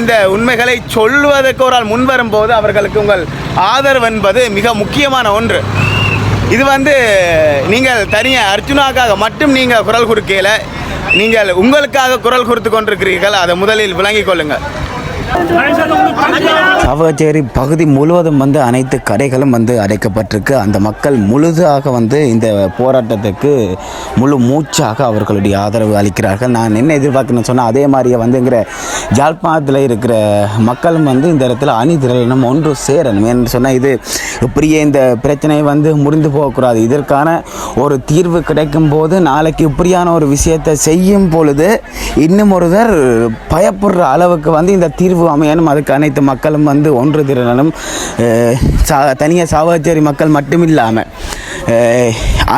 இந்த உண்மைகளை சொல்வதற்கு ஒரு ஆள் முன்வரும் போது அவர்களுக்கு உங்கள் ஆதரவு என்பது மிக முக்கியமான ஒன்று. இது வந்து நீங்கள் தனியாக அர்ஜுனாக்காக மட்டும் நீங்கள் குரல் கொடுக்கல நீங்கள் உங்களுக்காக குரல் கொடுத்து கொண்டிருக்கிறீர்கள். அதை முதலில் விளங்கிக் கொள்ளுங்கள். சாவகச்சேரி பகுதி முழுவதும் வந்து அனைத்து கடைகளும் வந்து அடைக்கப்பட்டிருக்கு. அந்த மக்கள் முழுதாக வந்து இந்த போராட்டத்துக்கு முழு மூச்சாக அவர்களுடைய ஆதரவு அளிக்கிறார்கள். நான் என்ன எதிர்பார்க்கணும்னு சொன்னால் அதே மாதிரியே வந்துங்கிற ஜாழ்ப்பாணத்தில் இருக்கிற மக்களும் வந்து இந்த இடத்துல அணி திரளணும் ஒன்று சேரணும். என்று சொன்னால் இது இப்படியே இந்த பிரச்சனை வந்து முடிந்து போகக்கூடாது. இதற்கான ஒரு தீர்வு கிடைக்கும் போது நாளைக்கு இப்படியான ஒரு விஷயத்தை செய்யும் பொழுது இன்னும் ஒருவர் பயப்படுற அளவுக்கு வந்து இந்த தீர்வு அமையணும். அதுக்கு அனைத்து மக்களும் வந்து ஒன்று திரளணும். சா தனியாக சாவகச்சேரி மக்கள் மட்டும் இல்லாமல்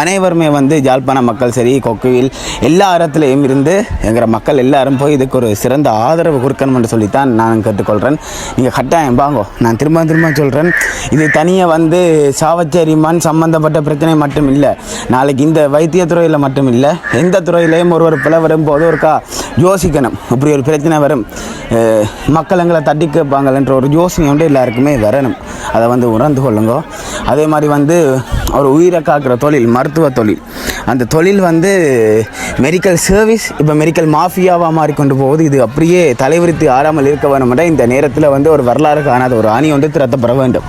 அனைவருமே வந்து ஜாழ்ப்பாண மக்கள் சரி கொக்குவில் எல்லா இடத்துலையும் இருந்து எங்கிற மக்கள் எல்லாரும் போய் இதுக்கு ஒரு சிறந்த ஆதரவு கொடுக்கணும் என்று சொல்லித்தான் நான் கேட்டுக்கொள்கிறேன் நீங்கள் கட்டாயம் பாங்கோ நான் திரும்ப திரும்ப சொல்கிறேன் இது தனியாக வந்து சாவச்சேரி மண் சம்பந்தப்பட்ட பிரச்சனை மட்டும் இல்லை. நாளைக்கு இந்த வைத்தியத்துறையில் மட்டும் இல்லை. எந்த துறையிலையும் ஒரு ஒரு பிளவு வரும்போது ஒருக்கா யோசிக்கணும். இப்படி ஒரு பிரச்சனை வரும். மக்கள் எங்களை தட்டி கேட்பாங்கன்ற ஒரு யோசனை வந்து எல்லாருக்குமே வரணும். அதை வந்து உணர்ந்து கொள்ளுங்க. அதே மாதிரி வந்து ஒரு உயிர் காக்கிற தொழில் மருத்துவ தொழில். அந்த தொழில் வந்து மெடிக்கல் சர்வீஸ் இப்போ மெடிக்கல் மாஃபியாவாக மாறிக்கொண்டு போகுது. இது அப்படியே தலைவிரித்து ஆறாமல் இருக்க வேணுமென்றால் இந்த நேரத்தில் வந்து ஒரு வரலாறு காணாத ஒரு அணி ஒன்று திறத்தப்பட வேண்டும்.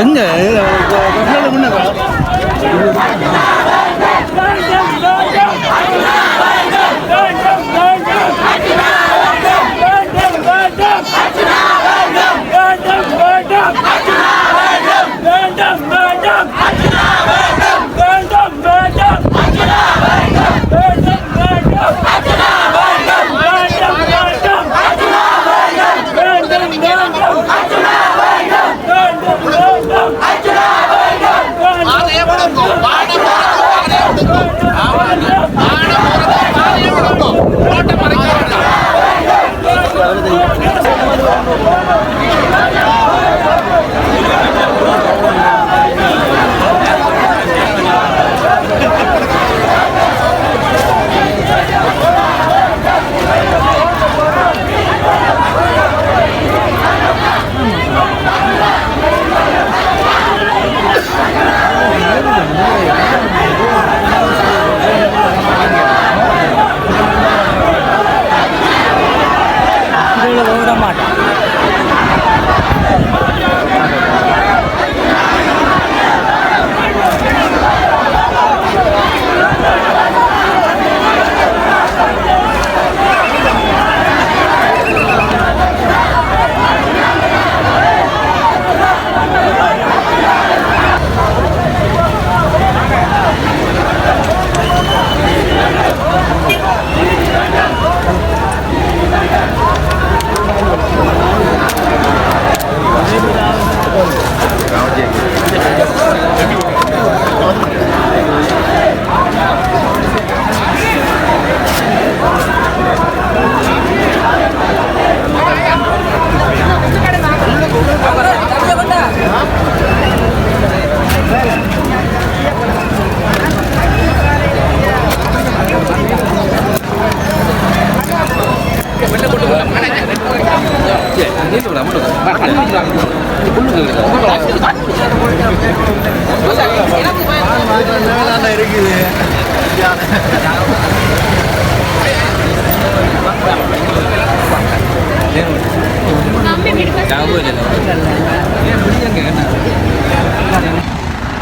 எங்க?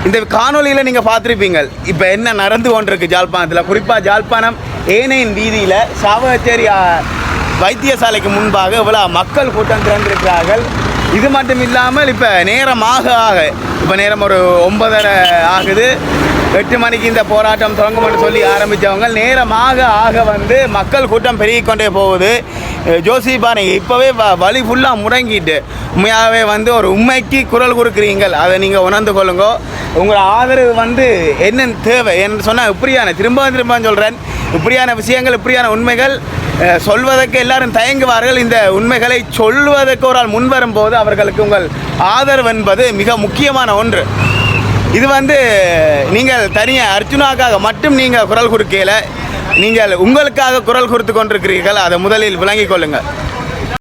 இந்த காணொலியில் நீங்கள் பார்த்துருப்பீங்க. இப்போ என்ன நடந்து கொண்டிருக்கு ஜாழ்ப்பாணத்தில்? குறிப்பாக ஜாழ்ப்பாணம் ஏனையின் வீதியில் சாவகச்சேரி வைத்தியசாலைக்கு முன்பாக இவ்வளோ மக்கள் கூட்டம் திறந்திருக்கிறார்கள் இது மட்டும் இல்லாமல் இப்போ நேரமாக ஆக இப்போ நேரம் ஒரு ஒன்பதரை ஆகுது. எட்டு மணிக்கு இந்த போராட்டம் தொடங்கும்னு சொல்லி ஆரம்பித்தவங்க நேரமாக ஆக வந்து மக்கள் கூட்டம் பெருகிக்கொண்டே போகுது. அஹ் ஜோசி பாருங்க இப்போவே வ வழி ஃபுல்லாக முடங்கிட்டு உண்மையாகவே வந்து ஒரு உண்மைக்கு குரல் கொடுக்குறீங்கள். அதை நீங்கள் உணர்ந்து கொள்ளுங்க. உங்களோட ஆதரவு வந்து என்னென்னு தேவை? என்று சொன்னால் இப்படியான திரும்ப திரும்ப சொல்கிறேன் இப்படியான விஷயங்கள் இப்படியான உண்மைகள் சொல்வதற்கு எல்லாரும் தயங்குவார்கள். இந்த உண்மைகளை சொல்வதற்கு ஒரு ஆள் முன்வரும்போது அவர்களுக்கு உங்கள் ஆதரவு என்பது மிக முக்கியமான ஒன்று. இது வந்து நீங்கள் தனியாக அர்ஜுனாக்காக மட்டும் நீங்கள் குரல் கொடுக்கையில் நீங்கள் உங்களுக்காக குரல் கொடுத்து கொண்டிருக்கிறீர்கள். அதை முதலில் விளங்கிக் கொள்ளுங்கள்.